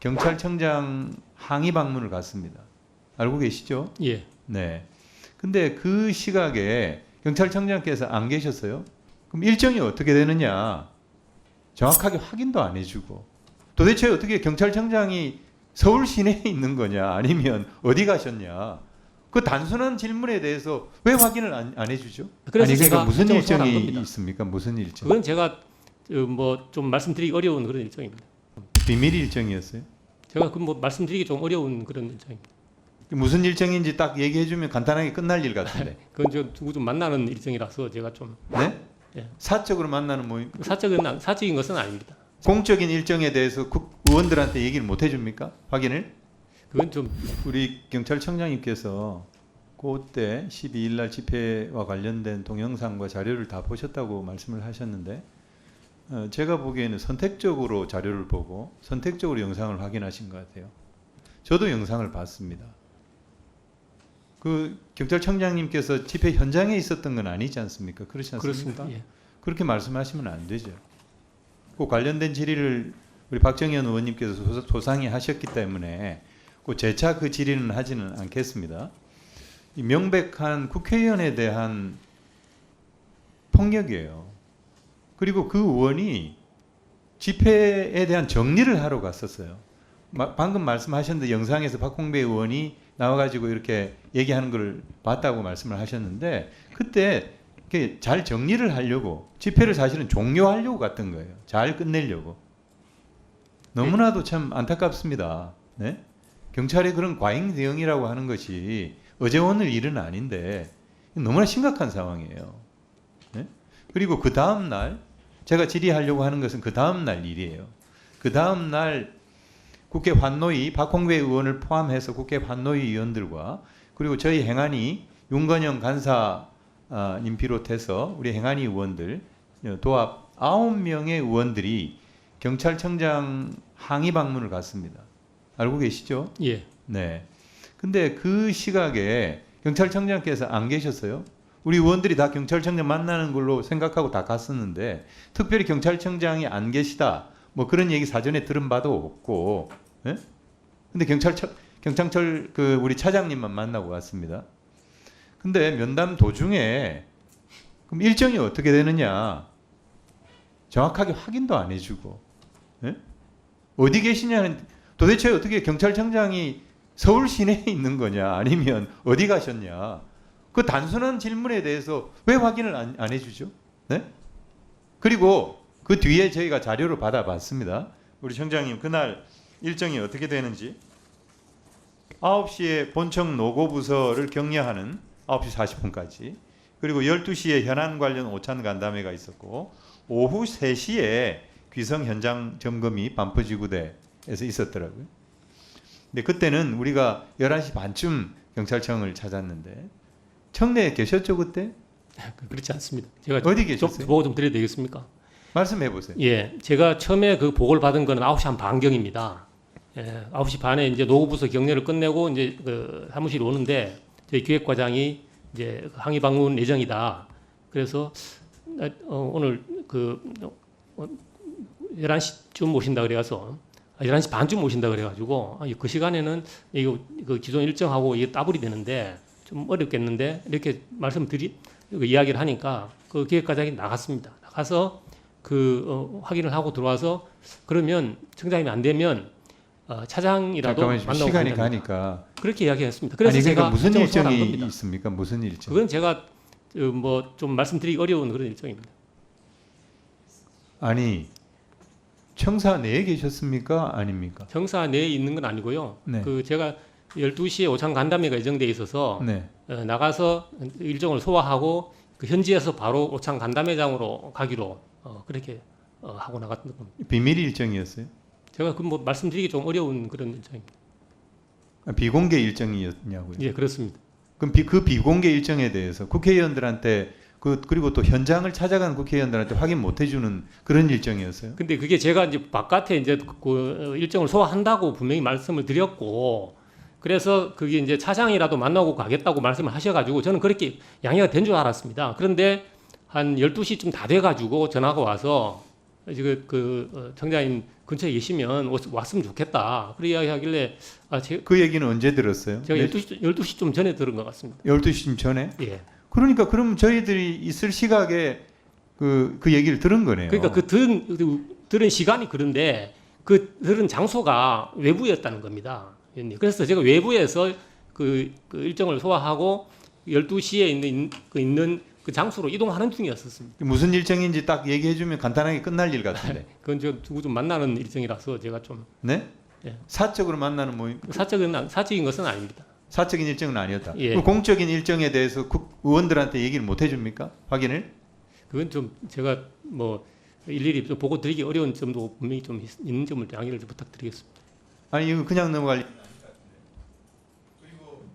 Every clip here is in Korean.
경찰청장 항의 방문을 갔습니다. 알고 계시죠? 예. 네. 근데 그 시각에 경찰청장께서 안 계셨어요? 그럼 일정이 어떻게 되느냐? 정확하게 확인도 안 해주고 도대체 어떻게 경찰청장이 서울 시내에 있는 거냐 아니면 어디 가셨냐? 그 단순한 질문에 대해서 왜 확인을 안, 안 해주죠? 그래서 아니 그러니까 제가 무슨 일정이. 있습니까? 무슨 일정? 그건 제가 뭐 좀 말씀드리기 어려운 그런 일정입니다. 비밀 일정이었어요? 제가 그뭐 말씀드리기 좀 어려운 그런 일정입니다. 무슨 일정인지 딱 얘기해 주면 간단하게 끝날 일 같은데. 그건 저 누구 좀 만나는 일정이라서 제가 좀 네? 예. 사적으로 만나는 모임. 사적인 안- 사적인 것은 아닙니다. 공적인 일정에 대해서 국 의원들한테 얘기를 못 해줍니까? 확인을? 그건 좀 우리 경찰청장님께서 그때 12일 날 집회와 관련된 동영상과 자료를 다 보셨다고 말씀을 하셨는데 어, 제가 보기에는 선택적으로 자료를 보고 선택적으로 영상을 확인하신 것 같아요. 저도 영상을 봤습니다. 그 경찰청장님께서 집회 현장에 있었던 건 아니지 않습니까? 그렇지 않습니까? 그렇습니다. 예. 그렇게 말씀하시면 안 되죠. 그 관련된 질의를 우리 박정현 의원님께서 소- 소상히 하셨기 때문에 그 재차 그 질의는 하지는 않겠습니다. 이 명백한 국회의원에 대한 폭력이에요. 그리고 그 의원이 집회에 대한 정리를 하러 갔었어요. 마- 방금 말씀하셨는데 영상에서 박홍배 의원이 나와가지고 이렇게 얘기하는 걸 봤다고 말씀을 하셨는데 그때 잘 정리를 하려고 집회를 사실은 종료하려고 갔던 거예요. 잘 끝내려고. 너무나도 참 안타깝습니다. 네? 경찰의 그런 과잉 대응이라고 하는 것이 어제 오늘 일은 아닌데 너무나 심각한 상황이에요. 네? 그리고 그 다음 날 제가 질의하려고 하는 것은 그 다음 날 일이에요. 그 다음 날 국회 환노위 박홍배 의원을 포함해서 국회 환노위 의원들과 그리고 저희 행안위 윤건영 간사님 비롯해서 우리 행안위 의원들 어, 도합 9명의 의원들이 경찰청장 항의 방문을 갔습니다. 알고 계시죠? 예. 네. 근데 그 시각에 경찰청장께서 안 계셨어요? 우리 의원들이 다 경찰청장 만나는 걸로 생각하고 다 갔었는데 특별히 경찰청장이 안 계시다 뭐 그런 얘기 사전에 들은 바도 없고 예? 근데 경찰청 경찰철 그 우리 차장님만 만나고 왔습니다. 근데 면담 도중에 그럼 일정이 어떻게 되느냐 정확하게 확인도 안 해주고 예? 어디 계시냐는 도대체 어떻게 경찰청장이 서울 시내에 있는 거냐 아니면 어디 가셨냐 그 단순한 질문에 대해서 왜 확인을 안, 안 해주죠? 네? 그리고 그 뒤에 저희가 자료를 받아봤습니다. 우리 청장님 그날 일정이 어떻게 되는지 9시에 본청 노고부서를 격려하는 9시 40분까지 그리고 12시에 현안 관련 오찬 간담회가 있었고 오후 3시에 귀성 현장 점검이 반포지구대에서 있었더라고요. 근데 그때는 우리가 11시 반쯤 경찰청을 찾았는데 청내에 계셨죠 그때? 그렇지 않습니다. 제가 어디 좀 계셨어요? 보고 좀 드려도 되겠습니까? 말씀해 보세요. 예, 제가 처음에 그 보고를 받은 거는 9시 한 반경입니다. 예, 9시 반에 이제 노구부서 경례를 끝내고 이제 그 사무실 오는데 저희 기획과장이 이제 그 항의 방문 예정이다. 그래서 어, 오늘 그 어, 11시쯤 오신다 그래가서 아, 11시 반쯤 오신다 그래가지고 아, 그 시간에는 이거 그 기존 일정하고 이게 따블이 되는데 좀 어렵겠는데 이렇게 말씀드리 그 이야기를 하니까 그 기획과장이 나갔습니다. 나가서 그 어, 확인을 하고 들어와서 그러면 청장님이 안 되면 어, 차장이라도 만나고 시간이 간다는 가니까 그렇게 이야기했습니다. 그래서 아니 제가 그러니까 무슨 일정을 소환한 일정이. 있습니까? 무슨 일정? 그건 제가 뭐좀 말씀드리기 어려운 그런 일정입니다. 아니 청사 내에 계셨습니까? 아닙니까? 정사 내에 있는 건 아니고요. 네. 그 제가 12시에 오찬 간담회가 예정돼 있어서 네. 어, 나가서 일정을 소화하고 그 현지에서 바로 오찬 간담회장으로 가기로 어, 그렇게 어, 하고 나갔던 겁니다. 비밀 일정이었어요? 제가 그 뭐 말씀드리기 좀 어려운 그런 일정입니다. 아, 비공개 일정이었냐고요? 예, 그렇습니다. 그럼 비, 그 비공개 일정에 대해서 국회의원들한테 그 그리고 또 현장을 찾아간 국회의원들한테 확인 못 해주는 그런 일정이었어요? 근데 그게 제가 이제 바깥에 이제 그 일정을 소화한다고 분명히 말씀을 드렸고 그래서 그게 이제 차장이라도 만나고 가겠다고 말씀을 하셔가지고 저는 그렇게 양해가 된 줄 알았습니다. 그런데 한 12시쯤 다 돼가지고 전화가 와서 지금 그 어, 청장님 근처에 계시면 왔- 왔으면 좋겠다. 그런 이야기 하길래 아, 제, 그 얘기는 언제 들었어요? 제가 네? 12시, 12시 좀 전에 들은 것 같습니다. 12시쯤 전에? 예. 그러니까 그럼 저희들이 있을 시각에 그, 그 얘기를 들은 거네요. 그러니까 그 들은, 그 들은 시간이 그런데 그 들은 장소가 외부였다는 겁니다. 위원님. 그래서 제가 외부에서 그, 그 일정을 소화하고 12시에 있는, 그 있는 그 장소로 이동하는 중이었었습니다. 무슨 일정인지 딱 얘기해 주면 간단하게 끝날 일 같은데. 그건 저 누구 좀 만나는 일정이라서 제가 좀 네? 예. 사적으로 만나는 모임, 사적인, 사적인 것은 아닙니다. 사적인 일정은 아니었다. 예. 그 공적인 일정에 대해서 국 의원들한테 얘기를 못 해줍니까? 확인을? 그건 좀 제가 뭐 일일이 좀 보고 드리기 어려운 점도 분명히 좀 있- 있는 점을 양해를 좀 부탁드리겠습니다. 아니 이거 그냥 넘어갈 일은 아닌 것 같은데. 그리고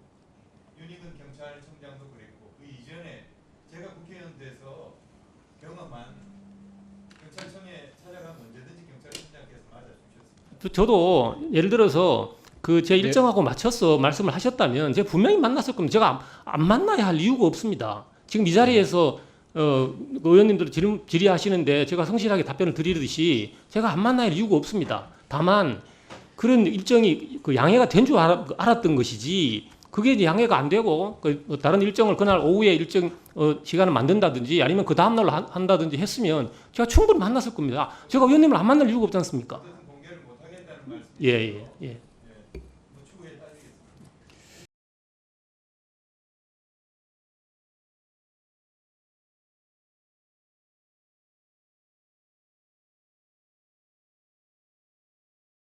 윤희근 경찰청장도 그랬고 그 이전에 제가 국회의원 돼서 경험한 경찰청에 찾아가면 언제든지 경찰청장께서 맞아주셨습니다. 또 저도 예를 들어서 그제 네. 일정하고 맞춰서 말씀을 하셨다면 제가 분명히 만났을 겁니다. 제가 안, 안 만나야 할 이유가 없습니다. 지금 이 자리에서 어, 그 의원님들 질, 질의하시는데 제가 성실하게 답변을 드리듯이 제가 안 만나야 할 이유가 없습니다. 다만 그런 일정이 그 양해가 된 줄 알았던 것이지 그게 이제 양해가 안 되고 그 다른 일정을 그날 오후에 일정 어, 시간을 만든다든지 아니면 그 다음 날로 한- 한다든지 했으면 제가 충분히 만났을 겁니다. 제가 의원님을 안 만날 이유가 없지 않습니까? 어쨌든